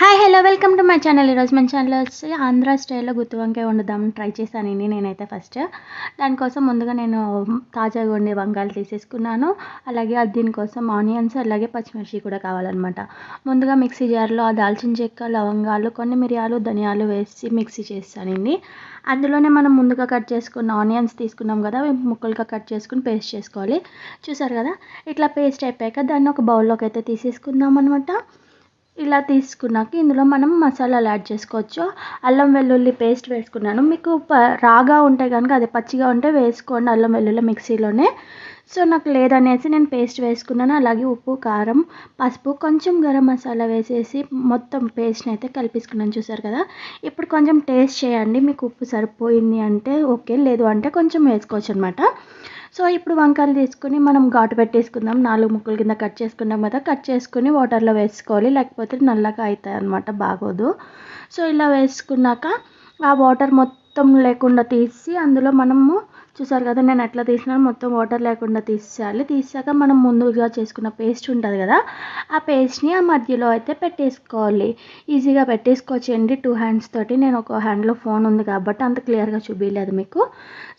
Hi hello welcome to my channel ఈరోజు మన channel వచ్చి ఆంధ్ర స్టైల్లో గుత్తి వంకాయ వండుదామని ట్రై చేశానండి నేనైతే ఫస్ట్ దానికోసం ముందుగా నేను తాజాగా ఉండే వంకాయలు తీసేసుకున్నాను. అలాగే అది దీనికోసం ఆనియన్స్ అలాగే పచ్చిమిర్చి కూడా కావాలన్నమాట. ముందుగా మిక్సీ జార్లో ఆ దాల్చిన చెక్క లవంగాలు కొన్ని మిరియాలు ధనియాలు వేసి మిక్సీ చేస్తానండి. అందులోనే మనం ముందుగా కట్ చేసుకున్న ఆనియన్స్ తీసుకున్నాం కదా ముక్కలుగా కట్ చేసుకుని పేస్ట్ చేసుకోవాలి. చూసారు కదా ఇట్లా పేస్ట్ అయిపోయాక దాన్ని ఒక బౌల్లోకి అయితే తీసేసుకుందాం అనమాట ఇలా తీసుకున్నాక ఇందులో మనం మసాలాలు యాడ్ చేసుకోవచ్చు. అల్లం వెల్లుల్లి పేస్ట్ వేసుకున్నాను. మీకు ప రాగా ఉంటే కనుక అది పచ్చిగా ఉంటే వేసుకోండి అల్లం వెల్లుల్లి మిక్సీలోనే. సో నాకు లేదనేసి నేను పేస్ట్ వేసుకున్నాను. అలాగే ఉప్పు కారం పసుపు కొంచెం గరం మసాలా వేసేసి మొత్తం పేస్ట్ని అయితే కలిపేసుకున్నాను. చూసారు కదా? ఇప్పుడు కొంచెం టేస్ట్ చేయండి. మీకు ఉప్పు సరిపోయింది అంటే ఓకే లేదు అంటే కొంచెం వేసుకోవచ్చు అనమాట సో ఇప్పుడు వంకాయలు తీసుకుని మనం ఘాటు పెట్టేసుకుందాం. నాలుగు ముక్కల కింద కట్ చేసుకున్నాం కదా కట్ చేసుకుని వాటర్లో వేసుకోవాలి. లేకపోతే నల్లగా అవుతాయి అనమాట బాగోదు. సో ఇలా వేసుకున్నాక ఆ వాటర్ మొత్తం లేకుండా తీసి అందులో మనము చూసారు కదా నేను ఎట్లా తీసినాను మొత్తం వాటర్ లేకుండా తీసేయాలి. తీసాక మనం ముందుగా చేసుకున్న పేస్ట్ ఉంటుంది కదా ఆ పేస్ట్ని ఆ మధ్యలో అయితే పెట్టేసుకోవాలి. ఈజీగా పెట్టేసుకోవచ్చండి టూ హ్యాండ్స్ తోటి. నేను ఒక హ్యాండ్లో ఫోన్ ఉంది కాబట్టి అంత క్లియర్గా చూపించలేదు మీకు.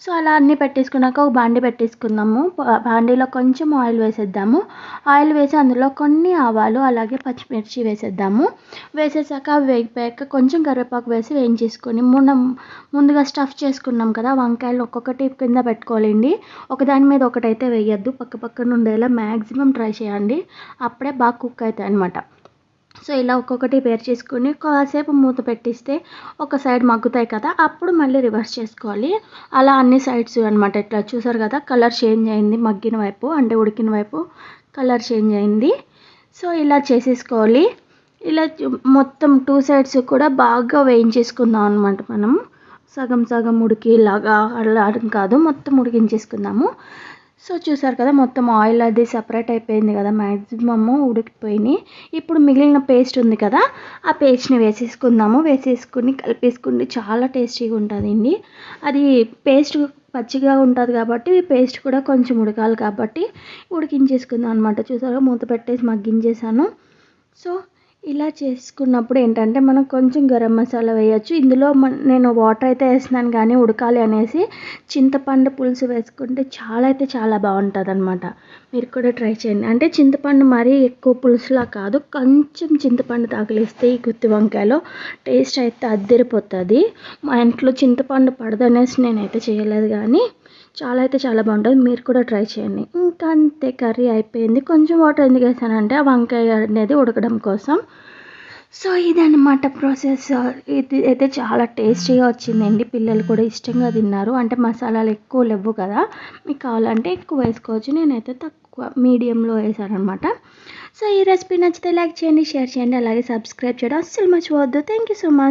సో అలా అన్నీ పెట్టేసుకున్నాక ఒక బాండి పెట్టేసుకుందాము. బాండీలో కొంచెం ఆయిల్ వేసేద్దాము. ఆయిల్ వేసి అందులో కొన్ని ఆవాలు అలాగే పచ్చిమిర్చి వేసేద్దాము. వేసేసాక అవి వేగిపోయాక కొంచెం కరివేపాకు వేసి వేయించేసుకొని మనం ముందుగా స్టఫ్ చేసుకున్నాం కదా వంకాయలు ఒక్కొక్కటి కింద పెట్టుకోవాలండి. ఒకదాని మీద ఒకటైతే వేయద్దు. పక్క పక్కన ఉండేలా మ్యాక్సిమం ట్రై చేయండి. అప్పుడే బాగా కుక్ అవుతాయి అనమాట సో ఇలా ఒక్కొక్కటి పేర్ చేసుకుని కాసేపు మూత పెట్టిస్తే ఒక సైడ్ మగ్గుతాయి కదా అప్పుడు మళ్ళీ రివర్స్ చేసుకోవాలి. అలా అన్ని సైడ్స్ అనమాట ఇట్లా చూసారు కదా కలర్ చేంజ్ అయింది. మగ్గిన వైపు అంటే ఉడికిన వైపు కలర్ చేంజ్ అయింది. సో ఇలా చేసేసుకోవాలి. ఇలా మొత్తం టూ సైడ్స్ కూడా బాగా వేయించేసుకుందాం అనమాట మనం. సగం సగం ఉడికేలాగా అలా కాదు మొత్తం ఉడికించేసుకుందాము. సో చూసారు కదా మొత్తం ఆయిల్ అది సపరేట్ అయిపోయింది కదా మ్యాక్సిమమ్ ఉడికిపోయినాయి. ఇప్పుడు మిగిలిన పేస్ట్ ఉంది కదా ఆ పేస్ట్ని వేసేసుకుందాము. వేసేసుకుని కలిపేసుకుని చాలా టేస్టీగా ఉంటుందండి అది పేస్ట్ పచ్చిగా ఉంటుంది కాబట్టి పేస్ట్ కూడా కొంచెం ఉడకాలి కాబట్టి ఉడికించేసుకుందాం అనమాట చూసారా మూత పెట్టేసి మగ్గించేసాను సో ఇలా చేసుకున్నప్పుడు ఏంటంటే మనం కొంచెం గరం మసాలా వేయచ్చు. ఇందులో నేను వాటర్ అయితే వేస్తున్నాను కానీ ఉడకాలి అనేసి చింతపండు పులుసు వేసుకుంటే చాలా అయితే చాలా బాగుంటుంది అనమాట మీరు కూడా ట్రై చేయండి. అంటే చింతపండు మరీ ఎక్కువ పులుసులా కాదు కొంచెం చింతపండు తగిలిస్తే ఈ గుత్తి వంకాయలో టేస్ట్ అయితే అద్దరిపోతుంది. మా ఇంట్లో చింతపండు పడదనేసి నేనైతే చేయలేదు కానీ చాలా అయితే చాలా బాగుంటుంది. మీరు కూడా ట్రై చేయండి. ఇంకా అంతే కర్రీ అయిపోయింది. కొంచెం వాటర్ ఎందుకు వేసానంటే ఆ వంకాయ అనేది ఉడకడం కోసం. సో ఇదన్నమాట ప్రాసెస్. ఇది అయితే చాలా టేస్టీగా వచ్చిందండి. పిల్లలు కూడా ఇష్టంగా తిన్నారు. అంటే మసాలాలు ఎక్కువ లేవు కదా. మీకు కావాలంటే ఎక్కువ వేసుకోవచ్చు. నేనైతే తక్కువ మీడియంలో వేసానమాట సో ఈ రెసిపీ నచ్చితే లైక్ చేయండి షేర్ చేయండి. అలాగే సబ్స్క్రైబ్ చేయడం అస్సలు మర్చిపోవద్దు. Thank you so much